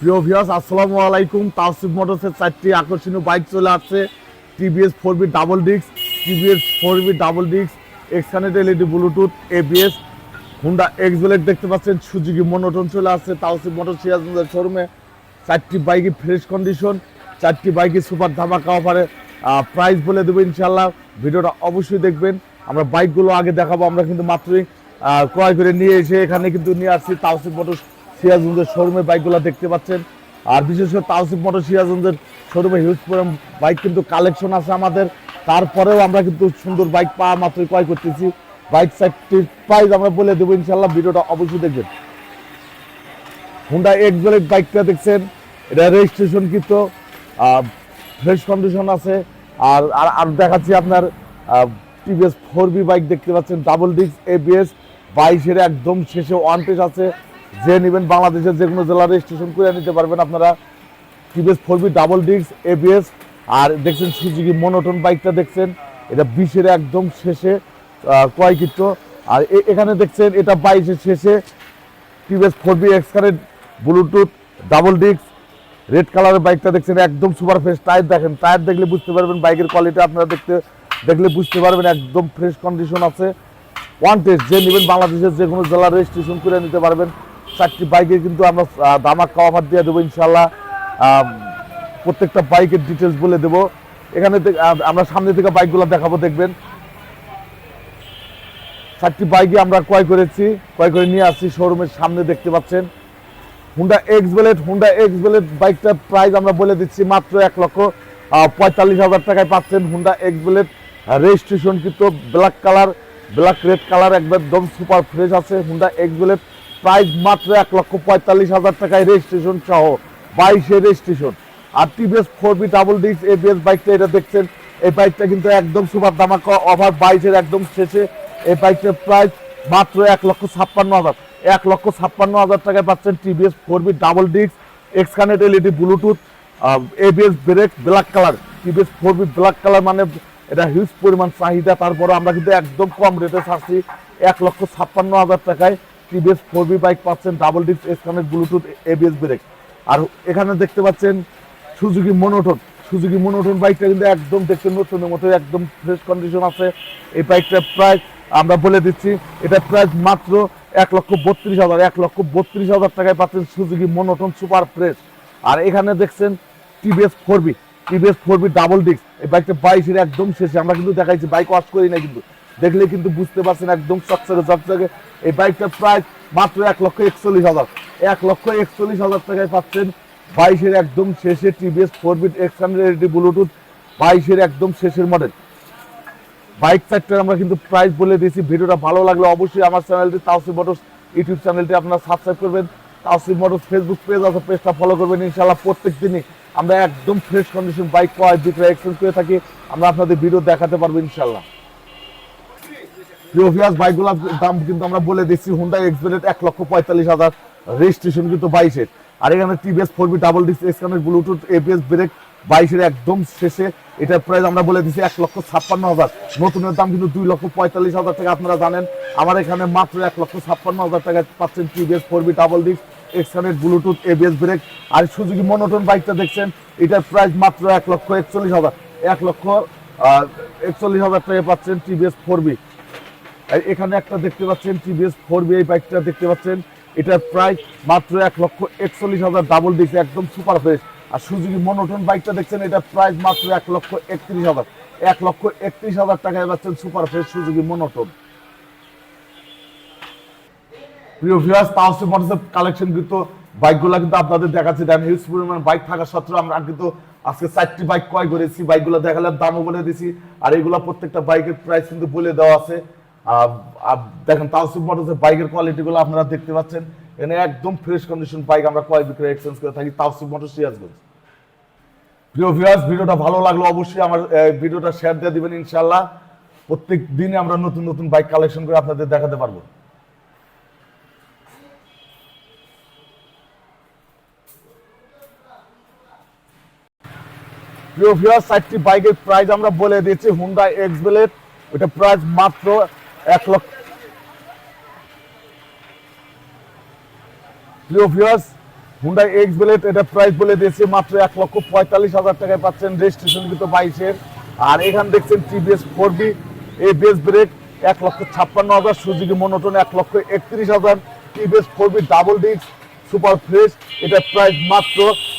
প্রিয় ভিউয়ার্স আসসালামু আলাইকুম। তাওসিফ মোটরসের চারটি আকর্ষণীয় বাইক চলে আসছে। TVS four V double disc, TVS four V double disc Xonnect LED Bluetooth, ABS, Honda X Blade দেখতে পাচ্ছেন। সুজুকি মনোটন চলে আসছে তাওসিফ মোটর সিরাজগঞ্জের শোরুমে। চারটি বাইকই ফ্রেশ কন্ডিশন চারটি বাইকই সুপার ধামাকা অফারে প্রাইস বলে দেবো ইনশাল্লাহ ভিডিওটা অবশ্যই দেখবেন। আমরা বাইকগুলো আগে দেখাবো, আমরা কিন্তু মাত্রই ক্রয় করে নিয়ে এসে এখানে কিন্তু নিয়ে আসছি তাওসিফ মোটর সিরাজগঞ্জের শোরুমে বাইকগুলো দেখতে পাচ্ছেন। আর বিশেষ করে তাওসিফ মোটর সিরাজগঞ্জের শোরুমে হিউজ পরিমাণ বাইক কিন্তু কালেকশন আছে আমাদের। তারপরেও আমরা কিন্তু সুন্দর বাইক পাওয়া মাত্রই ক্রয় করতেছি। বাইক সাইটটির প্রাইস আমরা বলে দেবো ইনশাল্লাহ ভিডিওটা অবশ্যই দেখবেন। হুন্ডা এক্স বাইকটা দেখছেন, এটা রেজিস্ট্রেশন কিন্তু ফ্রেশ কন্ডিশন আছে। আর আর দেখাচ্ছি আপনার টিভিএস ফোর বি বাইক দেখতে পাচ্ছেন ডাবল ডিস্ক এবিএস বাইশের একদম শেষে ওয়ান টেস আছে। যে নেবেন বাংলাদেশের যে কোনো জেলা রেজিস্ট্রেশন করে নিতে পারবেন। আপনারা TVS four V double disc ABS আর দেখছেন সুজুকি মনোটন বাইকটা দেখছেন। এটা বিশের একদম শেষে ক্রয়কৃত। আর এখানে দেখছেন, এটা বাইশের শেষে TVS four V Xonnect Bluetooth double disc red কালারের বাইকটা দেখছেন, একদম সুপার ফ্রেশ টায়ার দেখেন। টায়ার দেখলে বুঝতে পারবেন বাইকের কোয়ালিটি আপনারা দেখতে, দেখলে বুঝতে পারবেন একদম ফ্রেশ কন্ডিশন আছে। ওয়ান টেস্ট যে নেবেন বাংলাদেশের যে কোনো জেলার রেজিস্ট্রেশন করে নিতে পারবেন। চারটি বাইকে কিন্তু আমরা আহ, দামাক্কা অফার দিয়ে দেবো ইনশাল্লাহ প্রত্যেকটা বাইকের ডিটেলস বলে দেবো। এখানে আমরা সামনে থেকে বাইকগুলো দেখাবো দেখবেন। চারটি বাইকে আমরা ক্রয় করেছি ক্রয় করে নিয়ে আসছি শোরুমের সামনে দেখতে পাচ্ছেন। Honda X Blade Honda X Blade বাইকটার প্রাইস আমরা বলে দিচ্ছি মাত্র এক লক্ষ পঁয়তাল্লিশ হাজার টাকায় পাচ্ছেন হুন্ডা এক্স বেলেট রেজিস্ট্রেশন কিন্তু black colour black red colour একদম সুপার ফ্রেশ আছে হুন্ডা এক্স বেলেট প্রাইস মাত্র এক লক্ষ পঁয়তাল্লিশ হাজার টাকায় রেজিস্ট্রেশন সহ বাইশে রেজিস্ট্রেশন আর TVS four V double disc ABS বাইকটা এটা দেখছেন, এই বাইকটা কিন্তু একদম সুপার দামাকা অফার বাইশের একদম শেষে। এই বাইকটার প্রাইস মাত্র এক লক্ষ ছাপ্পান্ন হাজার। এক লক্ষ ছাপ্পান্ন হাজার টাকায় পাচ্ছেন TVS four V double disc Xonnect LED Bluetooth ABS brake black colour TVS four V black colour মানে এটা হিউজ পরিমাণ চাহিদা। তারপরে আমরা কিন্তু একদম কম রেটে ছাড়ছি, এক লক্ষ ছাপ্পান্ন হাজার টাকায়। টিভিএস ফোর বি বাইক পাচ্ছেন double disc Xonnect Bluetooth ABS brake আর এখানে দেখতে পাচ্ছেন সুজুকি মনোটন সুজুকি মনোটন বাইকটা কিন্তু একদম দেখতে নতুনের মতো, একদম ফ্রেশ কন্ডিশন আছে। এই বাইকটার প্রাইস আমরা বলে দিচ্ছি, এটা প্রাইস মাত্র এক লক্ষ বত্রিশ হাজার, এক লক্ষ বত্রিশ হাজার টাকায় পাচ্ছেন সুজুকি মনোটন সুপার ফ্রেশ আর এখানে দেখছেন TVS four V TVS four V double disc এই বাইকটা বাইশের একদম শেষে, আমরা কিন্তু দেখাইছি বাইক ওয়াশ করি না কিন্তু। দেখলে কিন্তু বুঝতে পারছেন একদম চকচকে চকচকে। এই বাইকটার প্রাইস মাত্র এক লক্ষ একচল্লিশ হাজার। এক লক্ষ একচল্লিশ হাজার টাকায় পাচ্ছেন বাইশের একদম শেষে TVS four bit X hundred Bluetooth বাইশের একদম শেষের মডেল বাইক ফ্যাক্টর আমরা কিন্তু প্রাইস বলে দিয়েছি। ভিডিওটা ভালো লাগলে অবশ্যই আমার চ্যানেলটি তাওসিফ মোটরস ইউটিউব চ্যানেলটি আপনারা সাবস্ক্রাইব করবেন। তাওসিফ মোটরস ফেসবুক পেজ আছে পেজটা ফলো করবেন। ইনশাল্লাহ প্রত্যেক দিনই আমরা একদম ফ্রেশ কন্ডিশন বাইক ক্রয় বিক্রয় এক্সচেঞ্জ করে থাকি। আমরা আপনাদের ভিডিও দেখাতে পারব ইনশাল্লাহ প্রিয় ভিউয়ার্স বাইকগুলোর দাম কিন্তু আমরা বলে দিচ্ছি। হুন্ডা এক্সপেলেট এক লক্ষ পঁয়তাল্লিশ হাজার। রেজিস্ট্রেশন কিন্তু বাইশের। আর এখানে TVS four V double disc এক্সকানের Bluetooth ABS brake বাইশের একদম শেষে। এটার প্রাইস আমরা বলে দিচ্ছি এক লক্ষ ছাপ্পান্ন হাজার। নতুনের দাম কিন্তু দুই লক্ষ পঁয়তাল্লিশ হাজার টাকা, আপনারা জানেন। আমার এখানে মাত্র এক লক্ষ ছাপ্পান্ন হাজার টাকা পাচ্ছেন TVS four V double disc এক্সকানের Bluetooth ABS brake আর সুজুকি মনোটন বাইকটা দেখছেন, এটার প্রাইস মাত্র এক লক্ষ একচল্লিশ হাজার। এক লক্ষ একচল্লিশ হাজার টাকা পাচ্ছেন টিভিএস ফোর বি এখানে একটা দেখতে পাচ্ছেন টিভিএস ফোর বি এই বাইকটা দেখতে পাচ্ছেন। এটার প্রাইস মাত্র এক লক্ষ একচল্লিশ হাজার ডাবল ডিস্ক একদম সুপার ফ্রেশ আর সুজুকি মনোটন বাইকটা দেখছেন, এটার প্রাইস মাত্র এক লক্ষ একত্রিশ হাজার। এক লক্ষ একত্রিশ হাজার টাকায় পাচ্ছেন সুপার ফ্রেশ সুজুকি মনোটন প্রিয় ভিউয়ার্স তাওসে মোটরসের কালেকশন কিন্তু বাইকগুলো কিন্তু আপনাদের দেখাচ্ছি। দেন হিউজ পরিমাণ বাইক থাকা সত্ত্বেও আমরা কিন্তু আজকে চারটি বাইক ক্রয় করেছি। বাইকগুলো দেখালে দামও বলে দিছি। আর এগুলো প্রত্যেকটা বাইকের প্রাইস কিন্তু বলে দেওয়া আছে। দেখেন তাওসিফ মোটরসের বাইকের কোয়ালিটিগুলো আপনারা দেখতে পাচ্ছেন। এখানে একদম ফ্রেশ কন্ডিশন বাইক আমরা ক্রয় বিক্রয় এক্সচেঞ্জ করে থাকি তাওসিফ মোটর সিরাজগঞ্জ। প্রিয় ভিউয়ার্স ভিডিওটা ভালো লাগল অবশ্যই আমার ভিডিওটা শেয়ার দিয়ে দিবেন ইনশাল্লাহ প্রত্যেক দিনে আমরা নতুন নতুন বাইক কালেকশন করে আপনাদের দেখাতে পারব। প্রিয় ভিউয়ার চারটি বাইকের প্রাইস আমরা বলে দিয়েছি হুন্ডা এক্স বেলেট ওটা প্রাইস মাত্র এক লক্ষ। প্রিয় ভিউয়ার্স এক্স ব্লেড এটা প্রাইস বলে দিয়েছি, মাত্র এক লক্ষ পঁয়তাল্লিশ হাজার টাকায় পাচ্ছেন রেজিস্ট্রেশন কিন্তু বাইশের। আর এখানে দেখছেন টিভিএস ফোর বি এই বেস ব্রেক এক লক্ষ ছাপ্পান্ন হাজার মনোটন এক লক্ষ একত্রিশ হাজার TVS four V double disc super fresh এটা প্রাইস মাত্র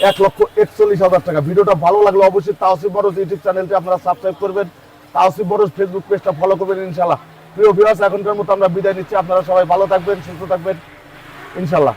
এক লক্ষ একচল্লিশ হাজার টাকা। ভিডিওটা ভালো লাগলে অবশ্যই তাওসিফ বরস ইউটিউব চ্যানেলটি আপনারা সাবস্ক্রাইব করবেন। তাওসিফ বরস ফেসবুক পেজটা ফলো করবেন ইনশাল্লাহ প্রিয় ভিউয়ার্স এখনকার মতো আমরা বিদায় নিচ্ছি। আপনারা সবাই ভালো থাকবেন সুস্থ থাকবেন। ইনশাল্লাহ